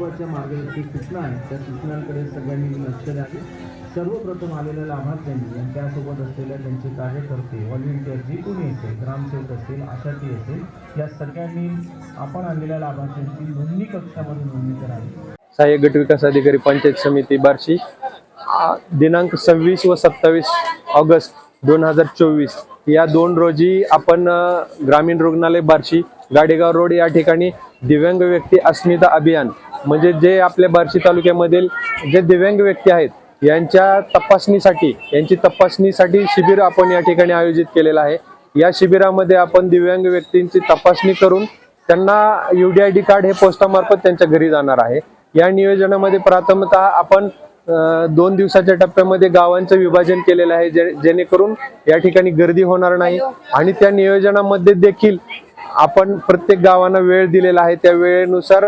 महत्त्वाच्या मार्गदर्शक सूचना आहेत. त्या सूचनांकडे सगळ्यांनी लक्ष द्यावे. सर्वप्रथम आलेल्या लाभार्थ्यांनी आणि त्यासोबत असलेल्या त्यांचे कार्यकर्ते व्हॉलेंटियर जे कोणी असेल ग्रामसेवक असतील आशाती असेल या सगळ्यांनी आपण आणलेल्या लाभार्थ्यांची नोंदणी कक्षामध्ये नोंदणी करावी. सहाय्यक गट विकास अधिकारी पंचायत समिती बार्शी. दिनांक सव्वीस व सत्तावीस ऑगस्ट दोन हजार चोवीस. या दोन रोजी आपण ग्रामीण रुग्णालय बार्शी गाडेगाव रोड या ठिकाणी दिव्यांग व्यक्ती अस्मिता अभियान म्हणजे जे आपल्या बार्शी तालुक्यामधील जे दिव्यांग व्यक्ती आहेत यांच्या तपासणीसाठी यांची तपासणीसाठी शिबिर आपण या ठिकाणी आयोजित केलेलं आहे. या शिबिरामध्ये आपण दिव्यांग व्यक्तींची तपासणी करून त्यांना युडीआयडी कार्ड हे पोस्टामार्फत त्यांच्या घरी जाणार आहे. या नियोजनामध्ये प्राथमतः आपण दोन दिवसाच्या टप्प्यामध्ये गावांचं विभाजन केलेलं आहे जे- जेणेकरून या ठिकाणी गर्दी होणार नाही. आणि त्या नियोजनामध्ये देखील आपण प्रत्येक गावांना वेळ दिलेला आहे. त्या वेळेनुसार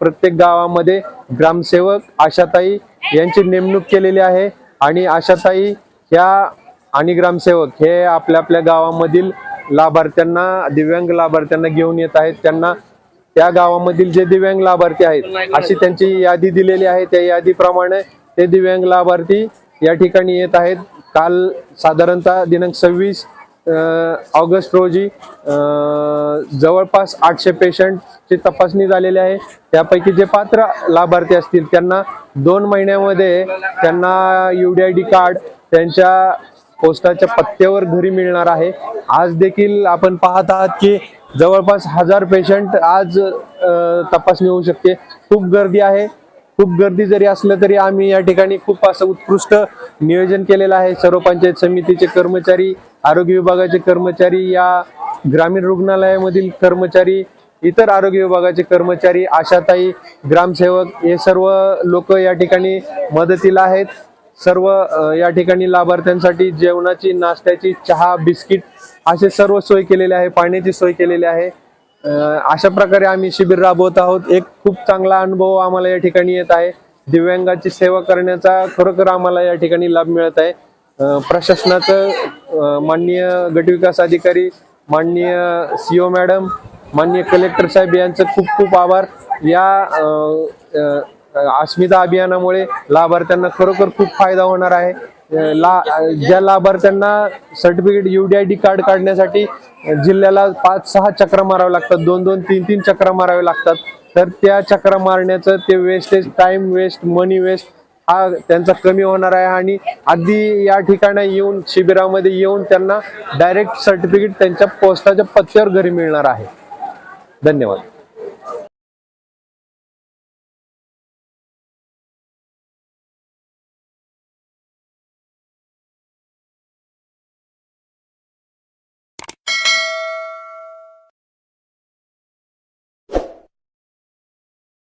प्रत्येक गावामध्ये ग्रामसेवक आशाताई यांची नेमणूक केलेली आहे. आणि आशाताई ह्या आणि ग्रामसेवक हे आपल्या आपल्या गावामधील लाभार्थ्यांना दिव्यांग लाभार्थ्यांना घेऊन येत आहेत. त्यांना त्या गावामधील जे दिव्यांग लाभार्थी आहेत अशी त्यांची यादी दिलेली आहे. त्या यादीप्रमाणे ते दिव्यांग लाभार्थी या ठिकाणी येत आहेत. काल साधारणतः दिनांक सव्वीस ऑगस्ट रोजी जवळपास आठशे पेशंटची तपासणी झालेली आहे. त्यापैकी जे पात्र लाभार्थी असतील त्यांना दोन महिन्यामध्ये त्यांना युडीआयडी कार्ड त्यांच्या पोस्टाच्या पत्त्यावर घरी मिळणार आहे. आज देखील आपण पाहत आहात की जवळपास हजार पेशंट आज तपासणी होऊ शकते. खूप गर्दी आहे. खूप गर्दी जरी असलं तरी आम्ही या ठिकाणी खूप असं उत्कृष्ट नियोजन केलेलं आहे. सर्व पंचायत समितीचे कर्मचारी आरोग्य विभागाचे कर्मचारी या ग्रामीण रुग्णालयामधील कर्मचारी इतर आरोग्य विभागाचे कर्मचारी आशाताई ग्रामसेवक हे सर्व लोक या ठिकाणी मदतीला आहेत. सर्व या ठिकाणी लाभार्थ्यांसाठी जेवणाची नाश्त्याची चहा बिस्किट असे सर्व सोय केलेली आहे पाण्याची सोय केलेली आहे. अशा प्रकारे आम्ही शिबिर राबवत आहोत. एक खूप चांगला अनुभव आम्हाला या ठिकाणी येत आहे. दिव्यांगाची सेवा करण्याचा खरोखर आम्हाला या ठिकाणी लाभ मिळत आहे. प्रशासनाचं माननीय गटविकास अधिकारी माननीय सीओ मॅडम माननीय कलेक्टर साहेब यांचं खूप खूप आभार. या अस्मिता अभियानामुळे लाभार्थ्यांना खरोखर खूप फायदा होणार आहे. ला ज्या लाभार्थ्यांना सर्टिफिकेट युडीआयडी कार्ड काढण्यासाठी जिल्ह्याला पाच सहा चक्र मारावे लागतात. दोन दोन तीन तीन चक्र मारावे लागतात. तर त्या चक्र मारण्याचं ते wastage time waste money waste हा त्यांचा कमी होणार आहे आणि अगदी या ठिकाणी येऊन शिबिरामध्ये येऊन त्यांना डायरेक्ट सर्टिफिकेट त्यांच्या पोस्टाच्या पत्त्यावर घरी मिळणार आहे. धन्यवाद.